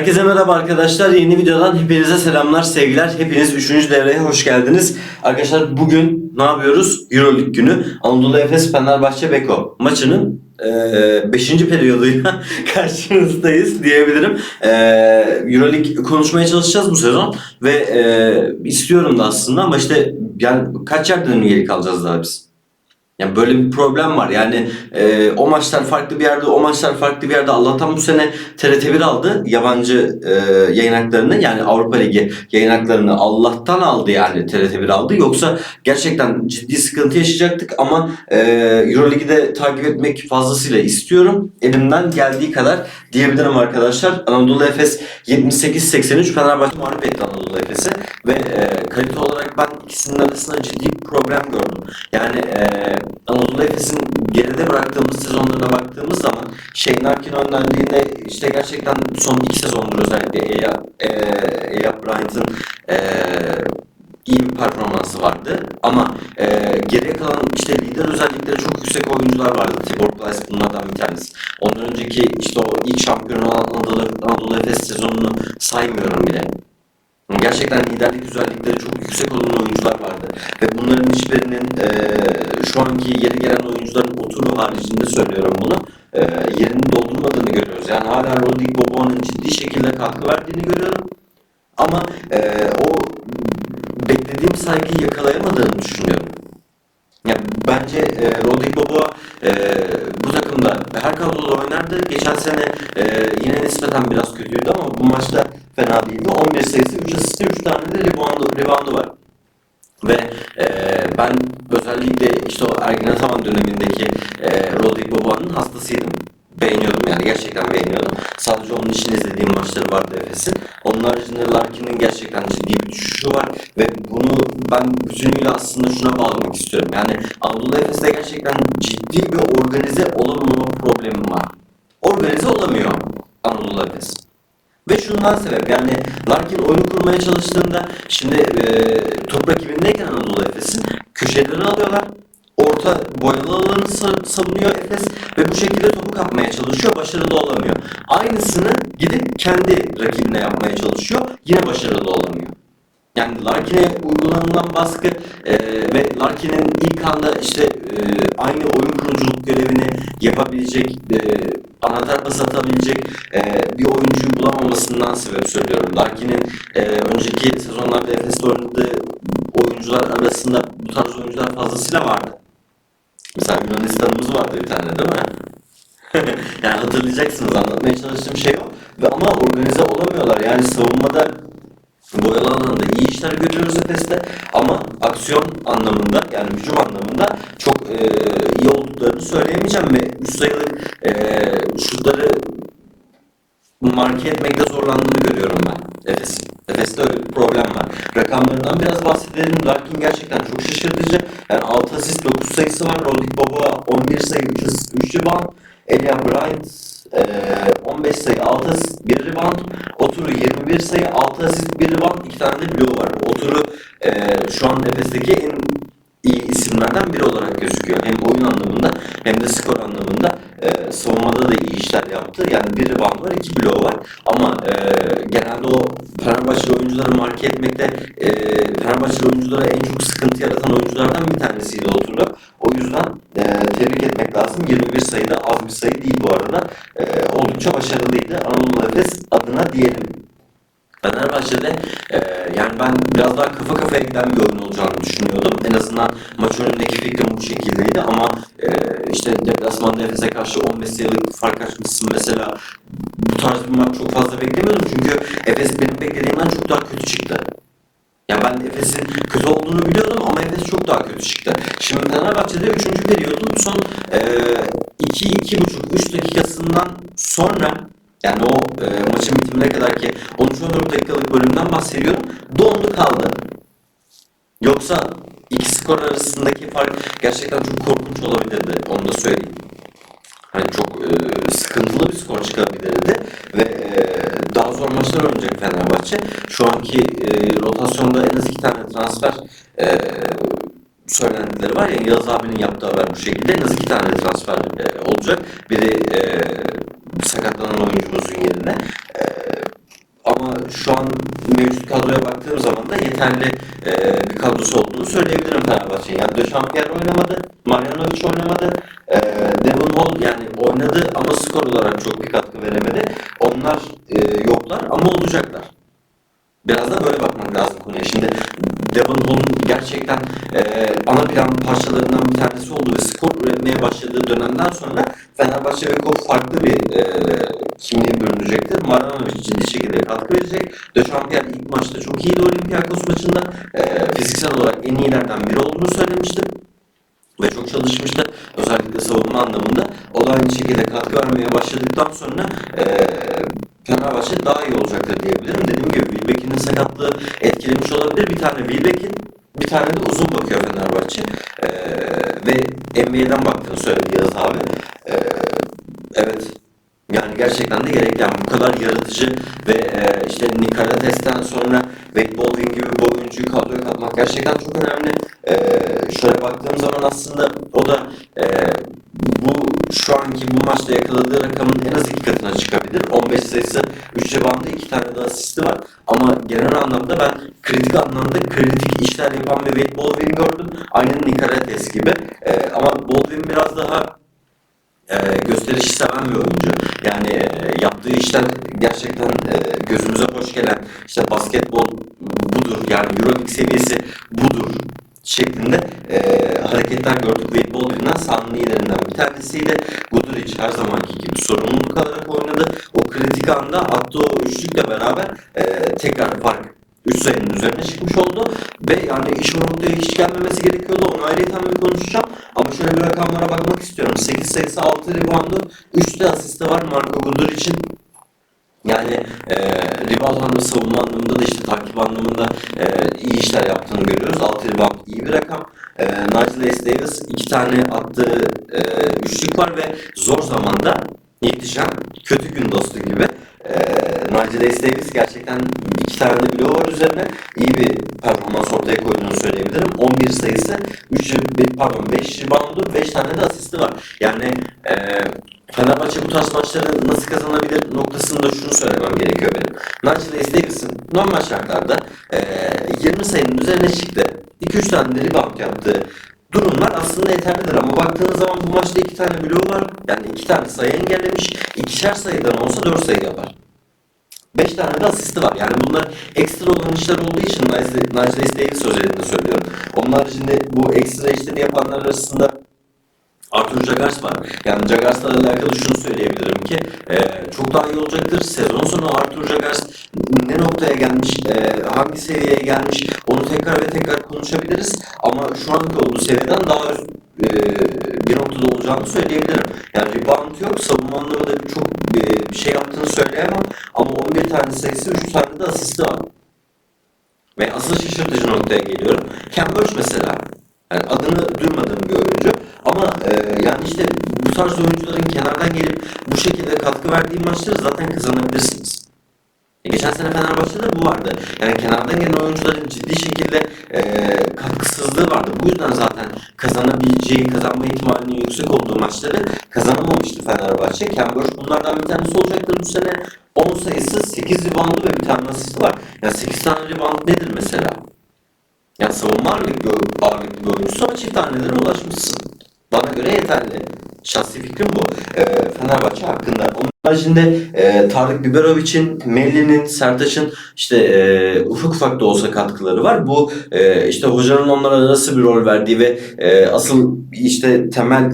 Herkese merhaba arkadaşlar. Yeni videodan hepinize selamlar, sevgiler. Hepiniz 3. devreye hoş geldiniz. Arkadaşlar bugün ne yapıyoruz? Euroleague günü. Anadolu Efes Fenerbahçe Beko maçının 5. periyoduyla karşınızdayız diyebilirim. E, Euroleague konuşmaya çalışacağız bu sezon ve e, istiyorum da aslında ama işte yani kaç yerden geri kalacağız daha biz? Yani böyle bir problem var. Yani e, o maçlar farklı bir yerde, o maçlar farklı bir yerde. Allah'tan bu sene TRT1 aldı yabancı e, yayın haklarını. Yani Avrupa Ligi yayın haklarını Allah'tan aldı yani TRT1 aldı. Yoksa gerçekten ciddi sıkıntı yaşayacaktık ama e, Euroligi de takip etmek fazlasıyla istiyorum. Elimden geldiği kadar diyebilirim arkadaşlar. Anadolu Efes 78-83 Fenerbahçe mağlup etti Anadolu Efes'i ve e, kalite olarak ben ikisinin arasında ciddi bir problem gördüm. Yani e, Anadolu Efes'in geride bıraktığımız sezonlarına baktığımız zaman Shane Larkin önlendiğinde işte gerçekten son iki sezondur özellikle Eya, e, Eya Bryant'ın e, iyi bir performansı vardı. Ama e, geriye kalan işte lider özellikleri çok yüksek oyuncular vardı. Tibor Plyce bunlardan bir tanesi. Ondan önceki işte o ilk şampiyon olan Anadolu, Anadolu Efes sezonunu saymıyorum bile. Gerçekten liderlik özellikleri çok yüksek olan oyuncular vardı. Ve bunların hiçbirinin e, şu anki yeri gelen oyuncuların oturu haricinde söylüyorum bunu. E, yerini doldurmadığını görüyoruz. Yani hala Rodrik Boboa'nın ciddi şekilde katkı verdiğini görüyorum. Ama e, o beklediğim saygıyı yakalayamadığını düşünüyorum. Ya bence e, Rodrik Boboa e, bu takımda her kadroda oynardı. Geçen sene e, yine nispeten biraz kötüydü ama bu maçta fena değildi. 11 sayısı, 3 asisti, 3 tane de reboundu, reboundu var. Ve e, ben özellikle işte o Ergin Ataman dönemindeki e, Rodrik Boboa'nın hastasıydım. Beğeniyordum yani gerçekten beğeniyordum. Sadece onun için izlediğim maçları vardı Efes'in. Onun haricinde Larkin'in gerçekten ciddi bir düşüşü var ve bunu ben bütünüyle aslında şuna bağlamak istiyorum. Yani Anadolu Efes'te gerçekten ciddi bir organize olamama problemi var. Organize olamıyor Anadolu Efes. Ve şundan sebep yani Larkin oyunu kurmaya çalıştığında şimdi e, top rakibindeyken Anadolu Efes'in köşeleri alıyorlar. Orta boyalı alanı sa- savunuyor Efes ve bu şekilde topu kapmaya çalışıyor. Başarılı olamıyor. Aynısını gidip kendi rakibine yapmaya çalışıyor. Yine başarılı olamıyor. Yani Larkin'e uygulanılan baskı e, ve Larkin'in ilk anda işte e, aynı oyun kuruculuk görevini yapabilecek, e, anahtar pas atabilecek e, bir oyuncuyu bulamamasından sebep söylüyorum. Larkin'in e, önceki sezonlarda Efes'te oynadığı oyuncular arasında bu tarz oyuncular fazlasıyla vardı. Mesela Yunanistan'ımız vardı bir tane değil mi? yani hatırlayacaksınız anlatmaya çalıştığım şey o. Ve ama organize olamıyorlar. Yani savunmada boyalı alanda iyi işler görüyoruz Efes'te ama aksiyon anlamında yani hücum anlamında çok e, iyi olduklarını söyleyemeyeceğim ve üst sayılık e, şutları marke etmekte zorlandığını görüyorum ben Efes'in. Efes'te öyle bir problem var. Rakamlarından biraz bahsedelim. Larkin gerçekten çok şaşırtıcı. Yani 6 asist 9 sayısı var. Rodrik Boboa 11 sayı 3 asist 3 rebound. Elia Bryant e, 15 sayı 6 asist 1 rebound. Oturu 21 sayı 6 asist 1 rebound. 2 tane de bloğu var. Oturu şu an Efes'teki en iyi isimlerden biri olarak gözüküyor. Hem oyun anlamında hem de skor anlamında e, savunmada da iyi işler yaptı. Yani bir rebound var, iki bloğu var. Ama e, genelde o Fenerbahçe oyuncuları marke etmekte e, Fenerbahçe oyunculara en çok sıkıntı yaratan oyunculardan bir tanesiydi Oturlu. O yüzden e, tebrik etmek lazım. 21 sayıda az bir sayı değil bu arada. E, oldukça başarılıydı. Anadolu Efes adına diyelim. Fenerbahçe'de e, yani ben biraz daha kafa kafaya giden bir oyun olacağını düşünüyordum. En azından maç önündeki fikrim bu şekildeydi ama e, işte deplasmanda Efes'e karşı 15 sayılık fark açmışsın mesela. Bu tarz bir maç çok fazla beklemiyordum çünkü Efes benim beklediğimden çok daha kötü çıktı. Yani ben Efes'in kötü olduğunu biliyordum ama Efes çok daha kötü çıktı. Şimdi Fenerbahçe'de 3. periyodun son 2-2,5-3 dakikasından sonra yani o e, maçın bitimine kadar ki 13-14 dakikalık bölümden bahsediyorum. Dondu kaldı. Yoksa iki skor arasındaki fark gerçekten çok korkunç olabilirdi. Onu da söyleyeyim. Hani çok e, sıkıntılı bir skor çıkabilirdi ve e, daha zor maçlar oynayacak Fenerbahçe. Şu anki e, rotasyonda en az iki tane transfer e, söylentileri var ya Yağız abinin yaptığı haber bu şekilde en az iki tane transfer e, olacak. Biri. E, ama şu an mevcut kadroya baktığım zaman da yeterli e, bir kadrosu olduğunu Fenerbahçe'nin. Yani De Champier oynamadı, Marjanovic oynamadı, e, Devon Hall yani oynadı ama skor olarak çok bir katkı veremedi. Onlar e, yoklar ama olacaklar. Biraz da böyle bakmak lazım konuya. Şimdi Devon Hall'un gerçekten e, ana plan parçalarından bir tanesi oldu ve skor üretmeye başladığı dönemden sonra Fenerbahçe ve Kop farklı bir e, kimliğe bürünecektir. Maranovic ciddi şekilde katkı verecek. De Champier ilk maçta çok iyiydi Olympiakos maçında. E, fiziksel olarak en iyilerden biri olduğunu söylemiştim. Ve çok çalışmıştı. Özellikle savunma anlamında. O da aynı şekilde katkı vermeye başladıktan sonra e, Fenerbahçe daha iyi olacaktır diyebilirim. Dediğim gibi Wilbeck'in sakatlığı etkilemiş olabilir. Bir tane Wilbeck'in bir tane de uzun bakıyor Fenerbahçe. E, ve NBA'den baktığını söyledi Yağız abi. Gerçekten de gerekli. Yani bu kadar yaratıcı ve e, işte Nikolates'ten sonra Wade Baldwin gibi bir oyuncuyu kadroya katmak gerçekten çok önemli. E, şöyle baktığım zaman aslında o da e, bu şu anki bu maçta yakaladığı rakamın en az iki katına çıkabilir. 15 sayısı 3 reboundı 2 tane de asisti var. Ama genel anlamda ben kritik anlamda kritik işler yapan bir Wade Baldwin gördüm. Aynen Nikolates gibi. E, ama Baldwin biraz daha e, gösterişi seven bir oyuncu. Yani e, yaptığı işler gerçekten e, gözümüze hoş gelen işte basketbol budur yani Euroleague seviyesi budur şeklinde e, hareketler gördük. Wade Baldwin'den sahanın iyilerinden bir tanesiydi. Goodrich her zamanki gibi sorumluluk alarak oynadı. O kritik anda attığı o üçlükle beraber e, tekrar fark 3 sayının üzerine çıkmış oldu ve yani iş o noktaya hiç gelmemesi gerekiyordu. Onu ayrıca bir konuşacağım. Ama şöyle bir rakamlara bakmak istiyorum. 8 sayısı 6 reboundu, 3 de asisti var Marco Gudur için. Yani e, rebound anlamında, savunma anlamında da işte takip anlamında e, iyi işler yaptığını görüyoruz. 6 rebound iyi bir rakam. E, Nigel S. Davis iki tane attığı e, üçlük var ve zor zamanda yetişen kötü gün dostu gibi. E, Nigel S. Davis gerçekten tane bloğu var üzerine. iyi bir performans ortaya koyduğunu söyleyebilirim. 11 sayısı, 3 pardon 5 reboundu, 5 tane de asisti var. Yani e, Fenerbahçe bu tarz maçları nasıl kazanabilir noktasında şunu söylemem gerekiyor benim. Nigel. Davis'in normal şartlarda e, 20 sayının üzerine çıktı. 2-3 tane de rebound yaptığı durumlar aslında yeterlidir ama baktığınız zaman bu maçta 2 tane bloğu var. Yani 2 tane sayı engellemiş. ikişer sayıdan olsa 4 sayı yapar. 5 tane de asisti var. Yani bunlar ekstra olan işler olduğu için Nigel S. Davis özelinde söylüyorum. Onun haricinde bu ekstra işleri yapanlar arasında Arthur Jagars var. Yani Jagars'la alakalı şunu söyleyebilirim ki e, çok daha iyi olacaktır. Sezon sonu Arthur Jagars ne noktaya gelmiş, e, hangi seviyeye gelmiş onu tekrar ve tekrar konuşabiliriz. Ama şu anki olduğu seviyeden daha e, bir noktada olacağını söyleyebilirim. Yani rebound yok, savunma anlamında çok e, bir şey yaptığını söyleyemem. Ama 11 tane sayısı, 3 tane de asisti var. Ve asıl şaşırtıcı noktaya geliyorum. Cambridge mesela. Yani adını duymadığım bir oyuncu. Ama e, yani işte bu tarz oyuncuların kenardan gelip bu şekilde katkı verdiği maçları zaten kazanabilirsiniz. E, geçen sene Fenerbahçe'de bu vardı. Yani kenardan gelen oyuncuların ciddi şekilde e, katkısızlığı vardı. Bu yüzden zaten kazanabileceği, kazanma ihtimalinin yüksek olduğu maçları kazanamamıştı Fenerbahçe. Cambridge bunlardan bir tanesi olacaktır bu sene. 10 sayısı 8 reboundu ve bir tane asisti var. Ya 8 tane rebound nedir mesela? Yani savunma ağırlıklı, ağırlıklı bir oyuncusu ama çift tanelere ulaşmışsın. Bana göre yeterli. Şahsi fikrim bu. E, Fenerbahçe hakkında. Onun haricinde e, Tarık Biberovic'in, Melli'nin, Sertaç'ın işte e, ufak ufak da olsa katkıları var. Bu e, işte hocanın onlara nasıl bir rol verdiği ve e, asıl işte temel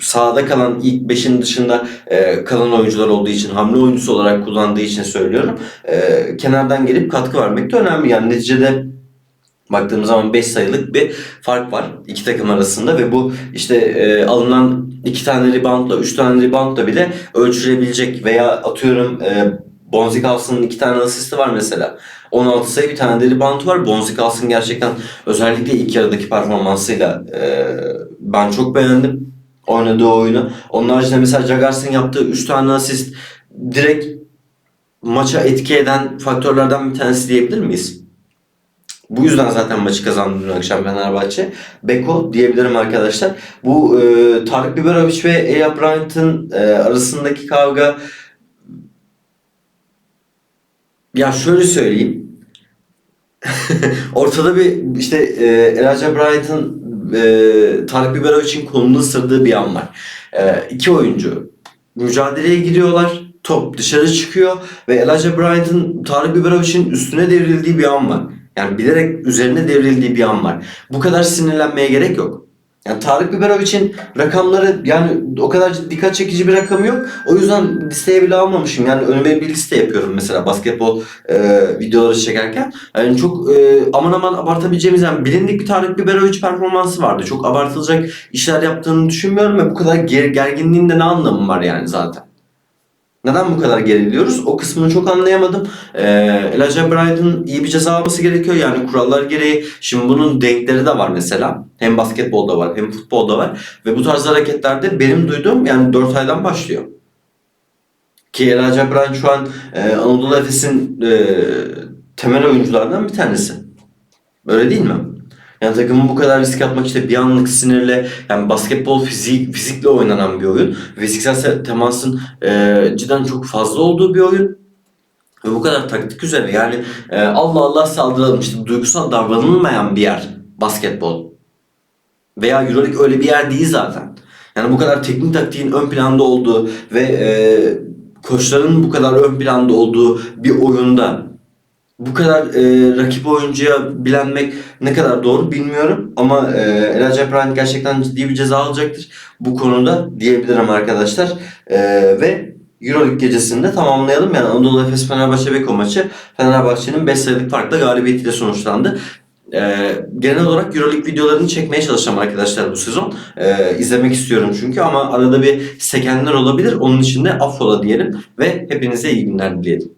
sahada kalan ilk beşin dışında e, kalan oyuncular olduğu için hamle oyuncusu olarak kullandığı için söylüyorum. E, kenardan gelip katkı vermek de önemli. Yani neticede Baktığımız zaman 5 sayılık bir fark var iki takım arasında ve bu işte e, alınan 2 tane reboundla 3 tane reboundla bile ölçülebilecek veya atıyorum e, Bonzi Kalsın'ın 2 tane asisti var mesela. 16 sayı bir tane de rebound var. Bonzi Kalsın gerçekten özellikle ilk yarıdaki performansıyla e, ben çok beğendim oynadığı oyunu. Onun haricinde mesela Jagars'ın yaptığı 3 tane asist direkt maça etki eden faktörlerden bir tanesi diyebilir miyiz? Bu yüzden zaten maçı kazandı dün akşam Fenerbahçe. Beko diyebilirim arkadaşlar. Bu e, Tarık Biberovic ve Eya Bryant'ın e, arasındaki kavga Ya şöyle söyleyeyim. Ortada bir işte e, Elijah Bryant'ın e, Tarık Biberovic'in kolunu ısırdığı bir an var. E, iki oyuncu mücadeleye giriyorlar. Top dışarı çıkıyor ve Elijah Bryant'ın Tarık Biberovic'in üstüne devrildiği bir an var. Yani bilerek üzerine devrildiği bir an var. Bu kadar sinirlenmeye gerek yok. Yani Tarık Biberovic'in rakamları yani o kadar dikkat çekici bir rakamı yok. O yüzden listeye bile almamışım. Yani önüme bir liste yapıyorum mesela basketbol e, videoları çekerken. Yani çok e, aman aman abartabileceğimiz yani bilindik bir Tarık Biberovic performansı vardı. Çok abartılacak işler yaptığını düşünmüyorum ve bu kadar ger- gerginliğin de ne anlamı var yani zaten. Neden bu kadar geriliyoruz? O kısmını çok anlayamadım. Ee, Elijah Bryant'ın iyi bir ceza alması gerekiyor. Yani kurallar gereği. Şimdi bunun denkleri de var mesela. Hem basketbolda var hem futbolda var. Ve bu tarz hareketlerde benim duyduğum yani 4 aydan başlıyor. Ki Elijah Bryant şu an e, Anadolu Efes'in e, temel oyunculardan bir tanesi. Öyle değil mi? Yani takımın bu kadar risk atmak işte bir anlık sinirle yani basketbol fizik, fizikle oynanan bir oyun. Fiziksel se- temasın e, cidden çok fazla olduğu bir oyun. Ve bu kadar taktik üzere yani e, Allah Allah saldıralım işte duygusal davranılmayan bir yer basketbol. Veya Euroleague öyle bir yer değil zaten. Yani bu kadar teknik taktiğin ön planda olduğu ve e, koçların bu kadar ön planda olduğu bir oyunda bu kadar e, rakip oyuncuya bilenmek ne kadar doğru bilmiyorum ama e, Elijah Bryant gerçekten ciddi bir ceza alacaktır bu konuda diyebilirim arkadaşlar. E, ve Euroleague gecesinde tamamlayalım. Yani Anadolu Efes Fenerbahçe Beko maçı Fenerbahçe'nin 5 sayılık farkla galibiyetiyle sonuçlandı. Ee, genel olarak Euroleague videolarını çekmeye çalışacağım arkadaşlar bu sezon. Ee, izlemek istiyorum çünkü ama arada bir sekenler olabilir. Onun için de affola diyelim ve hepinize iyi günler dileyelim.